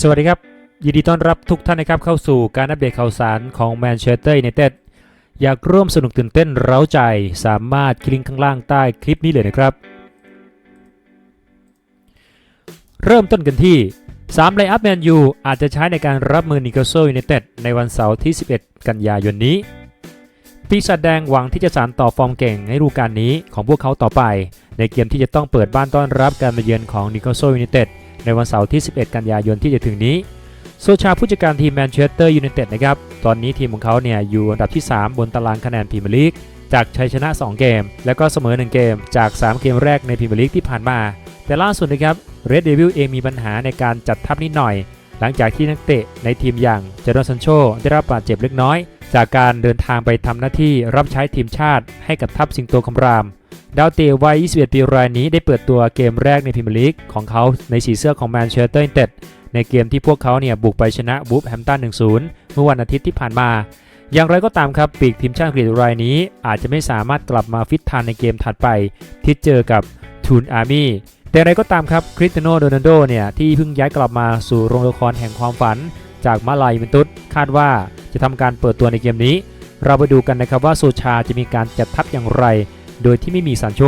สวัสดีครับ ยินดีต้อนรับทุกท่านนะครับเข้าสู่การอัปเดตข่าวสารของแมนเชสเตอร์ยูไนเต็ดอยากร่วมสนุกตื่นเต้นเร้าใจ สามารถคลิกข้างล่างใต้คลิปนี้เลยนะครับ เริ่มต้นกันที่3ไลอัพแมนยูอาจจะใช้ในการรับมือนิโคลโซยูไนเต็ดในวันเสาร์ที่ 11 กันยายนนี้ปีศาจแดงหวังที่จะสานต่อฟอร์มเก่งในฤดูกาลนี้ของพวกเขาต่อไป ในเกมที่จะต้องเปิดบ้านต้อนรับการมาเยือนของนิโคลโซยูไนเต็ด ในวันเสาร์ที่ 11 กันยายนที่จะถึงนี้ โซชาผู้จัดการทีมแมนเชสเตอร์ยูไนเต็ดนะครับตอนนี้ทีมของเขาเนี่ยอยู่อันดับที่ 3 บนตารางคะแนนพรีเมียร์ลีกจากชัยชนะ 2 เกม แล้วก็เสมอ 1 เกม จาก 3 เกมแรกในพรีเมียร์ลีกที่ผ่านมา แต่ล่าสุดนะครับเรดเดวิลเองมีปัญหาในการจัดทัพนิดหน่อย หลังจากที่นักเตะในทีมอย่างเจอร์ซันโชได้รับบาดเจ็บเล็กน้อย จากการเดินทางไปทำหน้าที่รับใช้ทีมชาติให้กับทัพสิงโตคำราม ดาวเตะวัย 21 ปีรายนี้ได้เปิดตัวเกมแรกในพรีเมียร์ลีกของเขาในสีเสื้อของแมนเชสเตอร์ยูไนเต็ดในเกมที่พวกเขาเนี่ยบุกไปชนะบูฟแฮมตัน 1-0 เมื่อวันอาทิตย์ที่ผ่านมา อย่างไรก็ตามครับปีกทีมชาติอังกฤษรายนี้อาจจะไม่สามารถกลับมาฟิตทันในเกมถัดไป ที่เจอกับทูนอาร์มี่แต่อย่างไรก็ตามครับคริสเตียโนโรนัลโดเนี่ยที่เพิ่งย้ายกลับมาสู่โรงละครแห่งความฝัน จากมาลายเวนตุสคาดว่าจะทำการเปิดตัวในเกมนี้ เราไปดูกันนะครับว่าโซชาจะมีการจัดทัพอย่างไร โดยที่ไม่มีซานโช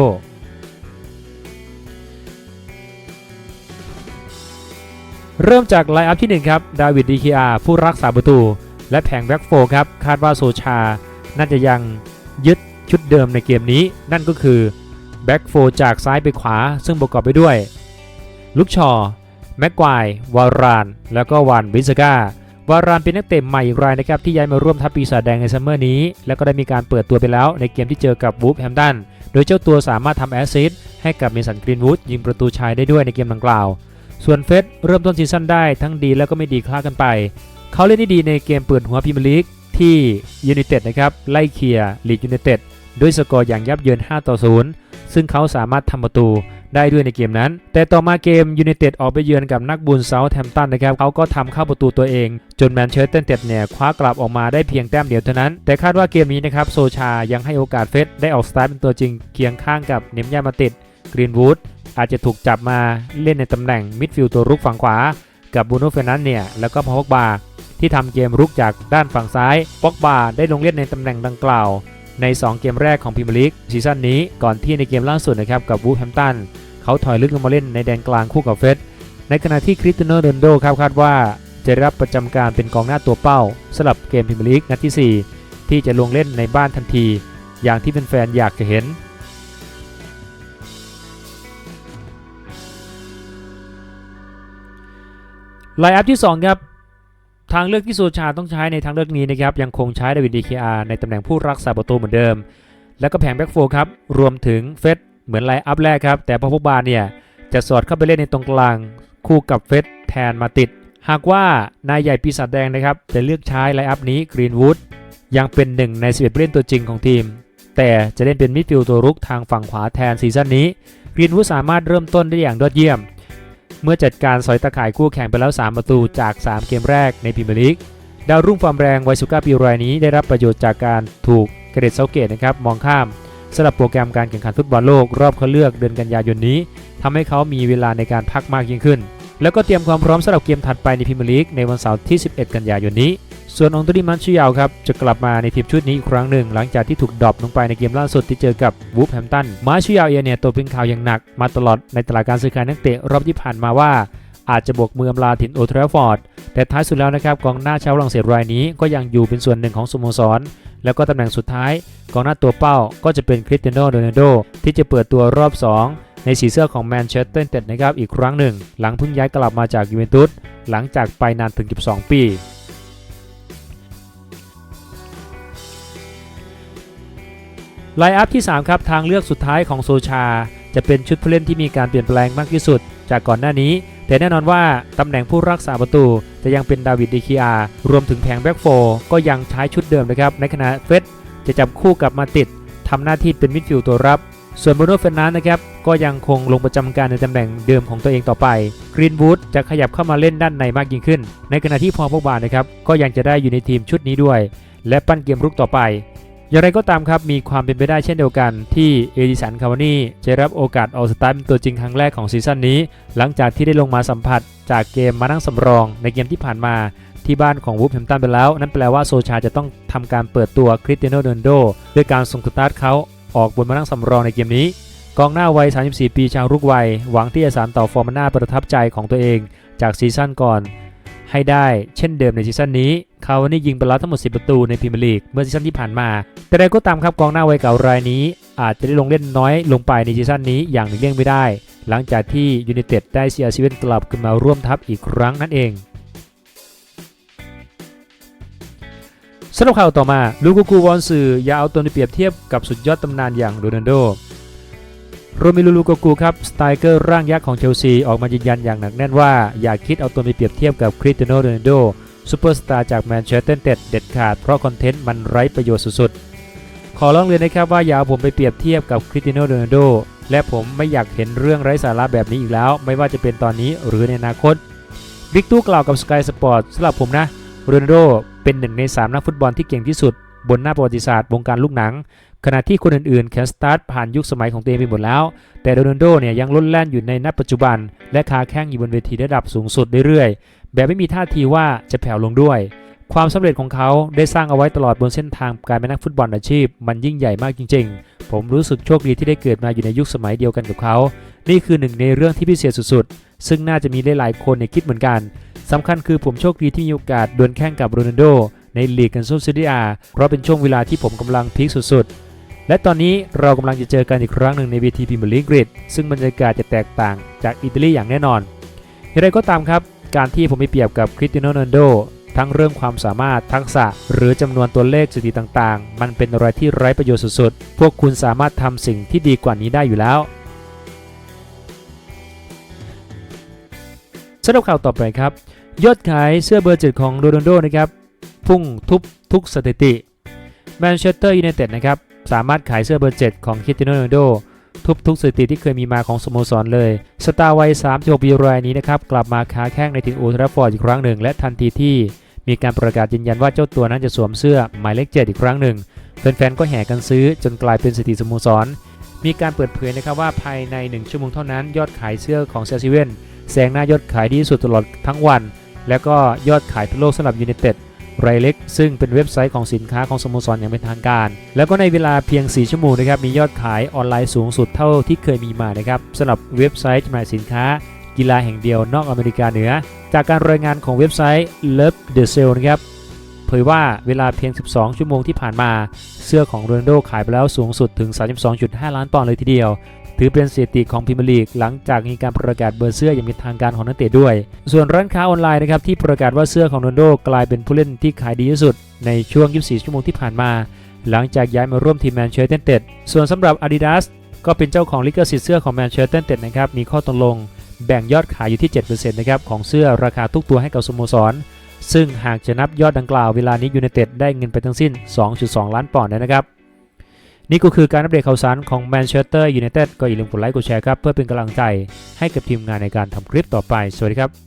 เริ่มจากไลน์อัพที่ 1 ครับ ดาวิดดีคีอาผู้รักษาประตู และแผงแบ็กโฟครับ คาดว่าโซชา น่าจะยังยึดชุดเดิมในเกมนี้ นั่นก็คือแบ็กโฟจากซ้ายไปขวา ซึ่งประกอบไปด้วย ลุกชอ แม็กควาย วาราน แล้วก็วานบิสกาวารานเป็นนักเตะใหม่อีกรายนะครับที่ย้ายมาร่วมทัพปีศาจแดงในซัมเมอร์นี้ แล้วก็ได้มีการเปิดตัวไปแล้วในเกมที่เจอกับบูฟแฮมตันโดยเจ้าตัวสามารถทำแอสซิสต์ให้กับเมสันกรีนวูดยิงประตูชัยได้ด้วยในเกมดังกล่าว ส่วนเฟสเริ่มต้นซีซั่นได้ทั้งดีแล้วก็ไม่ดีคล้ากันไป เขาเล่นได้ดีในเกมเปิดหัวพรีเมียร์ลีกที่ยูไนเต็ดนะครับไล่เคลียร์ลีดยูไนเต็ดด้วยสกอร์อย่างยับเยิน 5 ต่อ 0 ซึ่งเขาสามารถทำประตู ได้ด้วยในเกมนั้น แต่ต่อมาเกมยูไนเต็ดออกไปเยือนกับนักบุญเซาท์แฮมป์ตันนะครับเขาก็ทำเข้าประตูตัวเอง จนแมนเชสเตอร์เต็ดเนี่ยคว้ากลับออกมาได้เพียงแต้มเดียวเท่านั้น แต่คาดว่าเกมนี้นะครับโซชายังให้โอกาสเฟสได้ออกสตาร์ทเป็นตัวจริงเคียงข้างกับเนมยามาติดกรีนวูดอาจจะถูกจับมาเล่นในตำแหน่งมิดฟิลด์ตัวรุกฝั่งขวา กับบูโน่เฟนันเนี่ยแล้วก็พาวกบาที่ทำเกมรุกจากด้านฝั่งซ้ายปอกบาได้ลงเล่นในตำแหน่งดังกล่าว ใน 2 เกมแรกของพรีเมียร์ลีกซีซั่นนี้ก่อนที่ในเกมล่าสุดนะครับกับวูฟแฮมตันเขาถอยลึกลงมาเล่นในแดนกลางคู่กับเฟสในขณะที่คริสเตียโนโรนโดครับคาดว่าจะรับประจำการเป็นกองหน้าตัวเป้าสำหรับเกมพรีเมียร์ลีกนัดที่ 4 ที่จะลงเล่นในบ้านทันที อย่างที่แฟนๆอยากจะเห็นไลน์อัพที่ 2 ครับ ทางเลือกที่โซชาต้องใช้ในทางเลือกนี้นะครับยังคงใช้ดาวิดดีเคอาในตำแหน่งผู้รักษาประตูเหมือนเดิม แล้วก็แผงแบ็กโฟครับรวมถึงเฟสเหมือนไลน์อัพแรกครับแต่พอพกบาเนี่ยจะสอดเข้าไปเล่นในตรงกลาง คู่กับเฟสแทนมาติด หากว่านายใหญ่ปีศาจแดงนะครับจะเลือกใช้ไลน์อัพนี้กรีนวูดยังเป็นหนึ่งใน11ผู้เล่นตัวจริงของทีม แต่จะเล่นเป็นมิดฟิลด์ตัวรุกทางฝั่งขวาแทนซีซั่นนี้กรีนวูดสามารถเริ่มต้นได้อย่างยอดเยี่ยม เมื่อจัดการสอยตะข่ายคู่แข่งไปแล้ว 3 ประตูจาก 3 เกมแรกในพรีเมียร์ลีก ดาวรุ่งความแรงวัยสุก้าปีรายนี้ได้รับประโยชน์จากการถูกเกรดเซาเกตนะครับมองข้ามสำหรับโปรแกรมการแข่งขันฟุตบอลโลกรอบเข้าเลือกเดือนกันยายนนี้ทำให้เขามีเวลาในการพักมากยิ่งขึ้น แล้วก็เตรียมความพร้อมสำหรับเกมถัดไปในพรีเมียร์ลีกในวันเสาร์ที่ 11 กันยายนนี้ ส่วนองตุริมันชิยาวครับจะกลับมาในทีมชุดนี้อีกครั้งหนึ่ง หลังจากที่ถูกดรอปลงไปในเกมล่าสุดที่เจอกับวูฟแฮมตันมาชิยาวเองเนี่ยตัวเป็นข่าวอย่างหนักมาตลอดในตลาดการซื้อขายนักเตะรอบที่ผ่านมาว่าอาจจะบวกมืออำลาถิ่นโอทราฟอร์ด แต่ท้ายสุดแล้วนะครับกองหน้าชาวฝรั่งเศสรายนี้ก็ยังอยู่เป็นส่วนหนึ่งของสโมสร แล้วก็ตำแหน่งสุดท้ายกองหน้าตัวเป้าก็จะเป็นคริสเตียโนโรนัลโดที่จะเปิดตัวรอบ 2 ในสีเสื้อของแมนเชสเตอร์ยูไนเต็ดนะครับอีกครั้งหนึ่ง หลังเพิ่งย้ายกลับมาจากยูเวนตุสหลังจากไปนานถึง 12 ปี ไลอัพที่ 3 ครับ ทางเลือกสุดท้ายของโซชา จะเป็นชุดผู้เล่นที่มีการเปลี่ยนแปลงมากที่สุด จากก่อนหน้านี้ แต่แน่นอนว่า ตำแหน่งผู้รักษาประตูจะยังเป็นดาวิดดีคีอา รวมถึงแผงแบ็กโฟก็ยังใช้ชุดเดิมนะครับ ในขณะเฟสจะจับคู่กับมาติดทำหน้าที่เป็นมิดฟิลด์ตัวรับ ส่วนบรูโน่เฟรนันนะครับก็ยังคงลงประจำการในตำแหน่งเดิมของตัวเองต่อไปกรีนวูดจะขยับเข้ามาเล่นด้านในมากยิ่งขึ้น ในขณะที่พอพวกบานะครับก็ยังจะได้อยู่ในทีมชุดนี้ด้วย และปั้นเกมรุกต่อไป อย่างไรก็ตามครับ มีความเป็นไปได้เช่นเดียวกันที่เอดิสันคาวานี่จะรับโอกาสออกสตาร์ทเป็นตัวจริงครั้งแรกของซีซั่นนี้ หลังจากที่ได้ลงมาสัมผัสจากเกมมานั่งสำรอง ในเกมที่ผ่านมาที่บ้านของวูฟแฮมตันไปแล้ว นั่นแปลว่าโซชาจะต้องทำการเปิดตัวคริสเตียโนโรนัลโดด้วยการส่งสตาร์ทเขาออกบนมานั่งสำรองในเกมนี้ กองหน้าวัย 34 ปีชาวรุกวัย หวังที่จะสานต่อฟอร์มหน้าประทับใจของตัวเอง จากซีซั่นก่อน ให้ได้เช่นเดิมในซีซั่นนี้คาวานี่ยิงไปแล้วทั้งหมด 10 ประตูในพรีเมียร์ลีกเมื่อซีซั่นที่ผ่านมา แต่ใดก็ตามครับกองหน้าวัยเก่ารายนี้ อาจจะได้ลงเล่นน้อยลงไปในซีซั่นนี้อย่างหลีกเลี่ยงไม่ได้ หลังจากที่ยูไนเต็ดได้เซียชีวิตกลับขึ้นมาร่วมทัพอีกครั้งนั่นเองสำหรับข่าวต่อมา ลูกูกูวอนสื่ออย่าเอาตัวไปเปรียบเทียบกับสุดยอดตำนานอย่างโรนัลโด โรมิลูลูโกกูครับสไตเกอร์ร่างยักษ์ของเชลซีออกมายืนยันอย่างหนักแน่นว่า อย่าคิดเอาตัวไปเปรียบเทียบกับคริสเตียโนโรนัลโดซูเปอร์สตาร์จากแมนเชสเตอร์เต็ดเด็ดขาดเพราะคอนเทนต์มันไร้ประโยชน์สุดๆ ขอร้องเรียนนะครับว่าอย่าเอาผมไปเปรียบเทียบกับคริสเตียโนโรนัลโดและผมไม่อยากเห็นเรื่องไร้สาระแบบนี้อีกแล้ว ไม่ว่าจะเป็นตอนนี้หรือในอนาคตบิ๊กตู้กล่าวกับ Sky Sport สำหรับผมนะโรนัลโดเป็นหนึ่งในสามนักฟุตบอลที่เก่งที่สุด บนหน้าประวัติศาสตร์วงการลูกหนัง ขณะที่คนอื่นๆแคสตาร์ทผ่านยุคสมัยของตัวเองไปหมดแล้ว แต่โรนัลโดเนี่ยยังล้นแล่นอยู่ในนัดปัจจุบัน และคาแข้งอยู่บนเวทีระดับสูงสุดเรื่อยๆ แบบไม่มีท่าทีว่าจะแผ่วลงด้วย ความสำเร็จของเขาได้สร้างเอาไว้ตลอดบนเส้นทางการเป็นนักฟุตบอลอาชีพ มันยิ่งใหญ่มากจริง ๆ ผมรู้สึกโชคดีที่ได้เกิดมาอยู่ในยุคสมัยเดียวกันกับเขา นี่คือหนึ่งในเรื่องที่พิเศษสุดๆ ซึ่งน่าจะมีหลายๆคนในคิดเหมือนกันสำคัญคือผมโชคดีที่มีโอกาสดวลแข่งกับโรนัลโดในลีกกันซูซิเดียเพราะเป็นช่วงเวลาที่ผมกำลังพีคสุดๆ และตอนนี้เรากำลังจะเจอกันอีกครั้งหนึ่งในเวทีพรีเมียร์ลีกกรีกซึ่งบรรยากาศจะแตกต่างจากอิตาลีอย่างแน่นอนอย่างไรก็ตามครับ การที่ผมไปเปรียบกับคริสตียโนโรนัลโดทั้งเรื่องความสามารถทักษะ หรือจำนวนตัวเลขสถิติต่างๆ มันเป็นอะไรที่ไร้ประโยชน์สุดๆ พวกคุณสามารถทำสิ่งที่ดีกว่านี้ได้อยู่แล้วสำหรับข่าวต่อไปครับ ยอดขายเสื้อเบอร์เจ็ดของโรนัลโดนะครับ พุ่งทุบทุกสถิติแมนเชสเตอร์ยูไนเต็ดนะครับ สามารถขายเสื้อเบอร์เจ็ดของคริสเตียโนโนโดทุบทุกสถิติที่เคยมีมาของสโมสรเลย สตาร์วัย36ปีรายนี้นะครับ กลับมาค้าแข้งในทีมอลด์แทราฟอร์ดอีกครั้งหนึ่ง และทันทีที่มีการประกาศยืนยันว่าเจ้าตัวนั้นจะสวมเสื้อหมายเลข 7 อีกครั้งหนึ่งแฟนๆก็แห่กันซื้อจนกลายเป็นสถิติสโมสร มีการเปิดเผยนะครับว่าภายใน 1 ชั่วโมงเท่านั้น ยอดขายเสื้อของเซซิเว่นแซงหน้ายอดขายดีที่สุดตลอดทั้งวัน แล้วก็ยอดขายทั่วโลกสำหรับยูไนเต็ด รายเล็ก ซึ่งเป็นเว็บไซต์ของสินค้าของสโมสรอย่างเป็นทางการ แล้วก็ในเวลาเพียง 4 ชั่วโมงนะครับมียอดขายออนไลน์สูงสุดเท่าที่เคยมีมานะครับสำหรับเว็บไซต์จำหน่ายสินค้า กีฬาแห่งเดียวนอกอเมริกาเหนือ จากการรายงานของเว็บไซต์ Love the Sale นะครับเผยว่าเวลาเพียง 12 ชั่วโมงที่ผ่านมา เสื้อของโรนโดขายไปแล้วสูงสุดถึง 32.5 ล้านปอนด์เลยทีเดียว ถือเป็นสถิติของพรีเมียร์ลีกหลังจากมีการประกาศเบอร์เสื้ออย่างเป็นทางการของนักเตะด้วย ส่วนร้านค้าออนไลน์นะครับที่ประกาศว่าเสื้อของโรนัลโดกลายเป็นผู้เล่นที่ขายดีที่สุด ในช่วง 24 ชั่วโมงที่ผ่านมา หลังจากย้ายมาร่วมทีมแมนเชสเตอร์เต็ดส่วนสำหรับ Adidas ก็เป็นเจ้าของลิขสิทธิ์เสื้อของแมนเชสเตอร์เต็ดนะครับมีข้อตกลง แบ่งยอดขายอยู่ที่7%นะครับของเสื้อราคาทุกตัวให้กับสโมสรซึ่งหากจะนับยอดดังกล่าวเวลานี้ยูไนเต็ดได้เงินไปทั้งสิ้น 2.2 ล้านปอนด์นะครับ นี่ก็คือการอัปเดตข่าวสารของแมนเชสเตอร์ยูไนเต็ดก็อย่าลืมกดไลค์กดแชร์ครับ เพื่อเป็นกำลังใจให้กับทีมงานในการทำคลิปต่อไป สวัสดีครับ